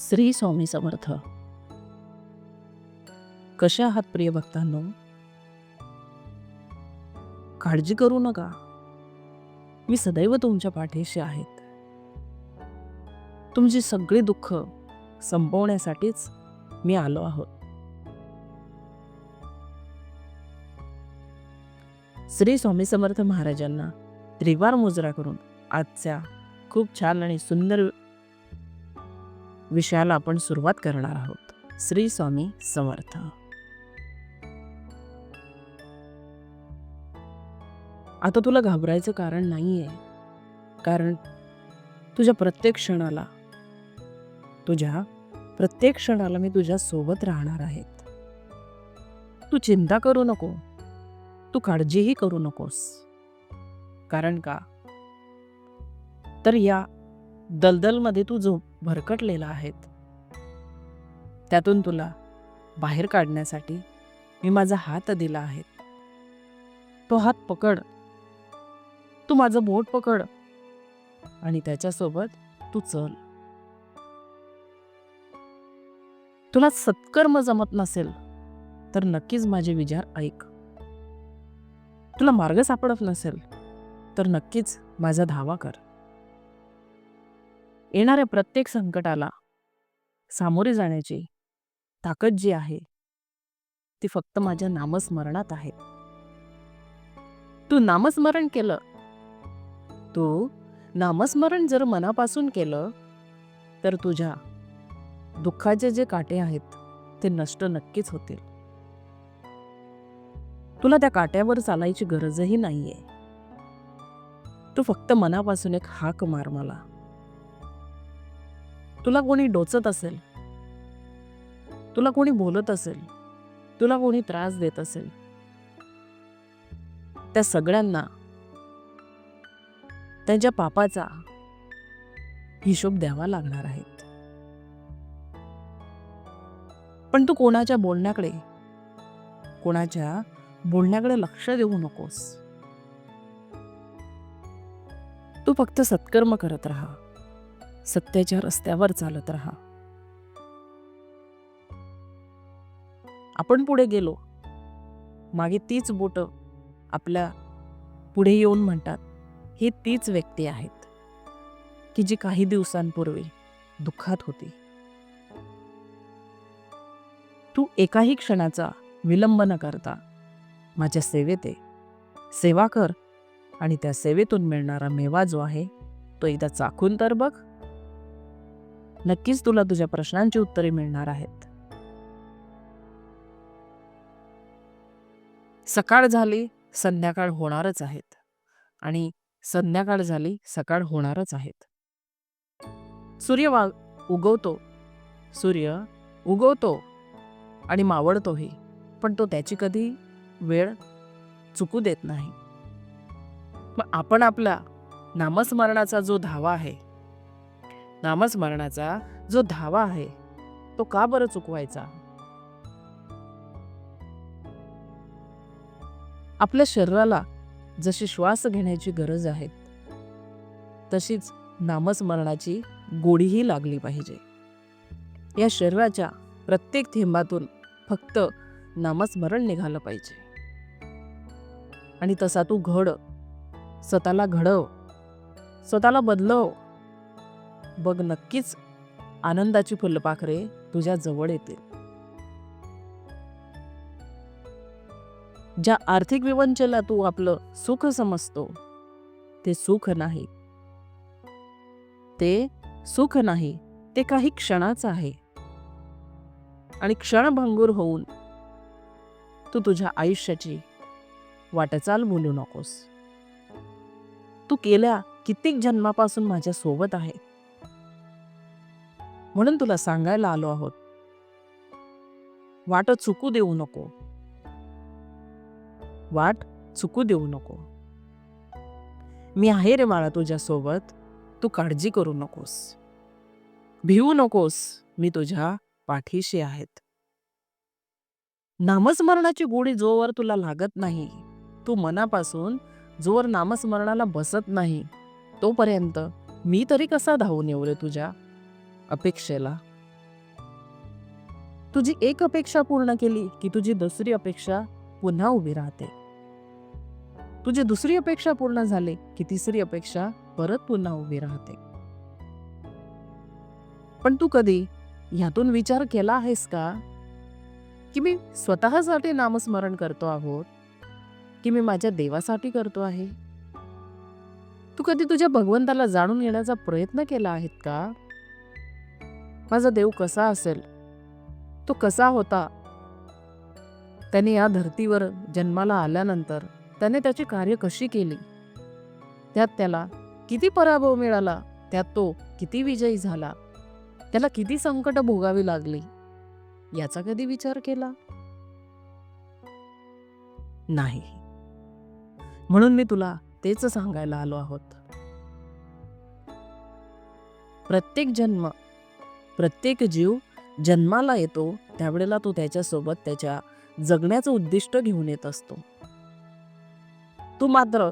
श्री स्वामी समर्थ. कसे आहात प्रिय भक्तांनो? काळजी करू नका. मी सदैव तुमच्या पाठीशी आहेत. तुमची सगळी दुःख संपवण्यासाठीच मी आलो आहोत. श्री स्वामी समर्थ महाराजांना त्रिवार मुजरा करून आजच्या खूप छान आणि सुंदर विषयाला आपण सुरुवात करणार आहोत. श्री स्वामी समर्थ. आता तुला घाबरायचं कारण नाही आहे कारण तुझ्या प्रत्येक क्षणाला तुझ्या प्रत्येक क्षणाला मी तुझ्या सोबत राहणार आहेत तू चिंता करू नको. तू काळजीही करू नकोस. कारण का? तर या दलदलमध्ये तू जो भरकटलेला आहेत. त्यातून तुला बाहेर काढण्यासाठी मी माझा हात दिला आहे. तो हात पकड. तू माझं बोट पकड. आणि त्याच्यासोबत तू चल. तुला सत्कर्म जमत नसेल तर नक्कीच माझे विचार ऐक. तुला मार्ग सापडत नसेल तर नक्कीच माझा धावा कर. येणाऱ्या प्रत्येक संकटाला सामोरे जाण्याची ताकद जी आहे ती फक्त माझ्या नामस्मरणात आहे. तू नामस्मरण केलं. तू नामस्मरण जर मनापासून केलं तर तुझ्या दुःखाचे जे काटे आहेत ते नष्ट नक्कीच होतील. तुला त्या काट्यावर चालायची गरजही नाहीये. तू फक्त मनापासून एक हाक मार मला. तुला कोणी डोचत असेल? तुला कोणी बोलत असेल? तुला कोणी त्रास देत असेल? त्या सगळ्यांना त्यांच्या पापाचा हिशोब द्यावा लागणार आहेत. पण तू कोणाच्या बोलण्याकडे कोणाच्या बोलण्याकडे लक्ष देऊ नकोस. तू फक्त सत्कर्म करत राहा. सत्याच्या रस्त्यावर चालत राहा. आपण पुढे गेलो. मागे तीच बोट आपल्या पुढे येऊन म्हणतात ही तीच व्यक्ती आहेत की जी काही दिवसांपूर्वी दुःखात होती. तू एकाही क्षणाचा विलंब न करता माझ्या सेवेत ये सेवा कर आणि त्या सेवेतून मिळणारा मेवा जो आहे तो एकदा चाखून तर बघ. नक्कीच तुला तुझ्या प्रश्नांची उत्तरे मिळणार आहेत. सकाळ झाली संध्याकाळ होणारच आहेत. आणि संध्याकाळ झाली सकाळ होणारच आहेत. सूर्य वा उगवतो. सूर्य उगवतो आणि मावळतोही पण तो त्याची कधी वेळ चुकू देत नाही. मग आपण आपला नामस्मरणाचा जो धावा आहे नामस्मरणाचा जो धावा आहे तो का बरं चुकवायचा? आपल्या शरीराला जशी श्वास घेण्याची गरज आहे तशीच नामस्मरणाची गोडीही लागली पाहिजे. या शरीराच्या प्रत्येक थेंबातून फक्त नामस्मरण निघालं पाहिजे. आणि तसा तू घड स्वतःला घडव स्वतःला बदलव. बघ नक्कीच आनंदाची फुलपाखरे तुझ्या जवळ येतील. ज्या आर्थिक विवंचेला तू आपलं सुख समजतो ते सुख नाही. ते सुख नाही ते काही क्षणाचं आहे. आणि क्षणभंगूर होऊन तू तुझ्या आयुष्याची वाटचाल बोलू नकोस. तू गेल्या कित्येक जन्मापासून माझ्या सोबत आहे. म्हणून तुला सांगायला आलो आहोत. वाट चुकू देऊ नको. वाट चुकू देऊ नको. मी आहे रे बाळा तुझ्यासोबत. तू काळजी करू नकोस. भिवू नकोस. मी तुझ्या पाठीशी आहेत. नामस्मरणाची गोडी जोवर तुला लागत नाही. तू मनापासून जोवर नामस्मरणाला बसत नाही. तोपर्यंत मी तरी कसा धावून येऊ रे तुझ्या? अपेक्षेला. तुझी एक अपेक्षा पूर्ण केली की तुझी दुसरी अपेक्षा पुन्हा उभी राहते. तुझी दुसरी अपेक्षा पूर्ण झाली की तिसरी अपेक्षा परत पुन्हा उभी राहते. पण तू कधी ह्यातून विचार केला आहेस का? की मी स्वतःसाठी नामस्मरण करतो आहोत? की मी माझ्या देवासाठी करतो आहे? तू कधी तुझ्या भगवंताला जाणून घेण्याचा प्रयत्न केला आहेत का? माझा देव कसा असेल? तो कसा होता? त्याने या धर्तीवर जन्माला आल्यानंतर त्याने त्याची कार्य कशी केली? त्यात त्याला किती पराभव मिळाला? त्यात तो किती विजयी झाला? त्याला किती संकट भोगावी लागली? याचा कधी विचार केला? नाही. म्हणून मी तुला तेच सांगायला आलो आहोत. प्रत्येक जन्म प्रत्येक जीव जन्माला येतो त्यावेळेला तो त्याच्यासोबत त्याच्या जगण्याचं उद्दिष्ट घेऊन येत असतो. तू मात्र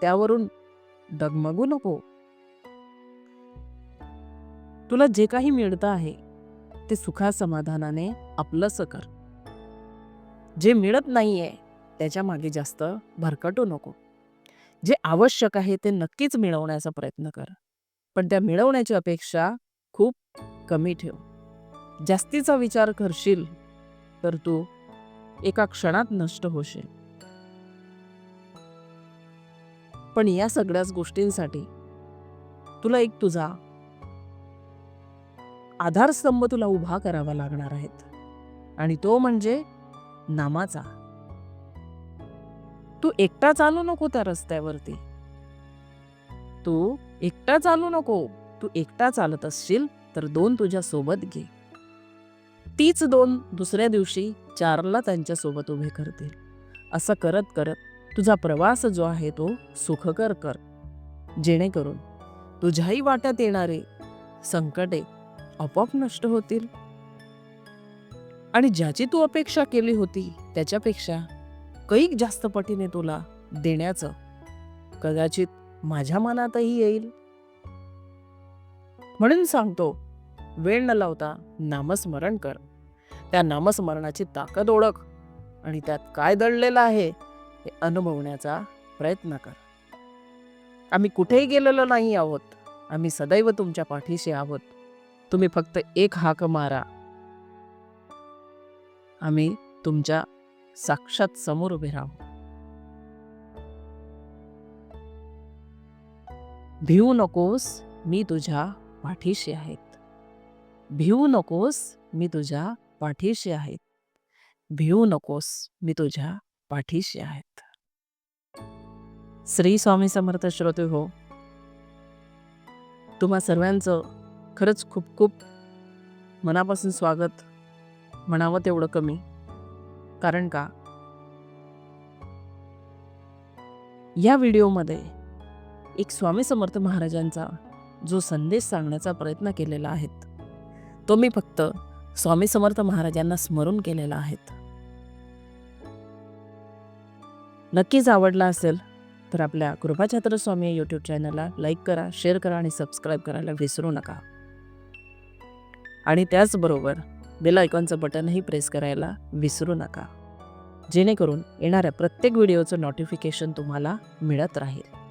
त्यावरून डगमगू नको. तुला जे काही मिळतं आहे ते सुखा समाधानाने आपलंस कर. जे मिळत नाहीये त्याच्यामागे जास्त भरकटू नको. जे आवश्यक आहे ते नक्कीच मिळवण्याचा प्रयत्न कर. पण त्या मिळवण्याची अपेक्षा खूप कमी ठेव. जास्तीचा विचार करशील तर तू एका क्षणात नष्ट होशील. पण या सगळ्याच गोष्टींसाठी तुला एक तुझा आधारस्तंभ तुला उभा करावा लागणार आहेत. आणि तो म्हणजे नामाचा. तू एकटा चालू नको त्या रस्त्यावरती. तू एकटा चालू नको. तू एकटा चालत असशील तर दोन तुझ्या सोबत घे. तीच दोन दुसऱ्या दिवशी चारला त्यांच्यासोबत उभे करतील. असं करत करत तुझा प्रवास जो आहे तो सुखकर कर. जेणेकरून तुझ्याही वाट्यात येणारे संकटे आपोआप नष्ट होतील. आणि ज्याची तू अपेक्षा केली होती त्याच्यापेक्षा कैक जास्त पटीने तुला देण्याचं कदाचित माझ्या मनातही येईल. म्हणून सांगतो वेळ न लावता नामस्मरण कर. त्या नामस्मरणाची ताकद ओळख आणि त्यात काय दडलेलं आहे हे अनुभवण्याचा प्रयत्न कर. आम्ही कुठेही गेलेलो नाही आहोत. आम्ही सदैव तुमच्या पाठीशी आहोत. तुम्ही फक्त एक हाक मारा. आम्ही तुमच्या साक्षात समोर उभे राहू. भिवू नकोस मी तुझ्या पाठीशी आहेत. भिवू नकोस मी तुझ्या पाठीशी आहेत. भिवू नकोस मी तुझ्या पाठीशी आहेत. श्री स्वामी समर्थ श्रोते हो तुम्हा सर्वांचं खरंच खूप खूप मनापासून स्वागत. म्हणावं तेवढं कमी. कारण का? या व्हिडिओमध्ये एक स्वामी समर्थ महाराजांचा जो संदेश सांगण्याचा प्रयत्न केलेला आहेत. तो मी फक्त स्वामी समर्थ महाराजांना स्मरून केलेला आहेत. नक्कीच आवडला असेल तर आपल्या कृपाछात्र स्वामी यूट्यूब चॅनलला लाईक करा शेअर करा आणि सबस्क्राईब करायला विसरू नका. आणि त्याचबरोबर बेल आयकॉनचं बटनही प्रेस करायला विसरू नका. जेणेकरून येणाऱ्या प्रत्येक व्हिडिओचं नोटिफिकेशन तुम्हाला मिळत राहील.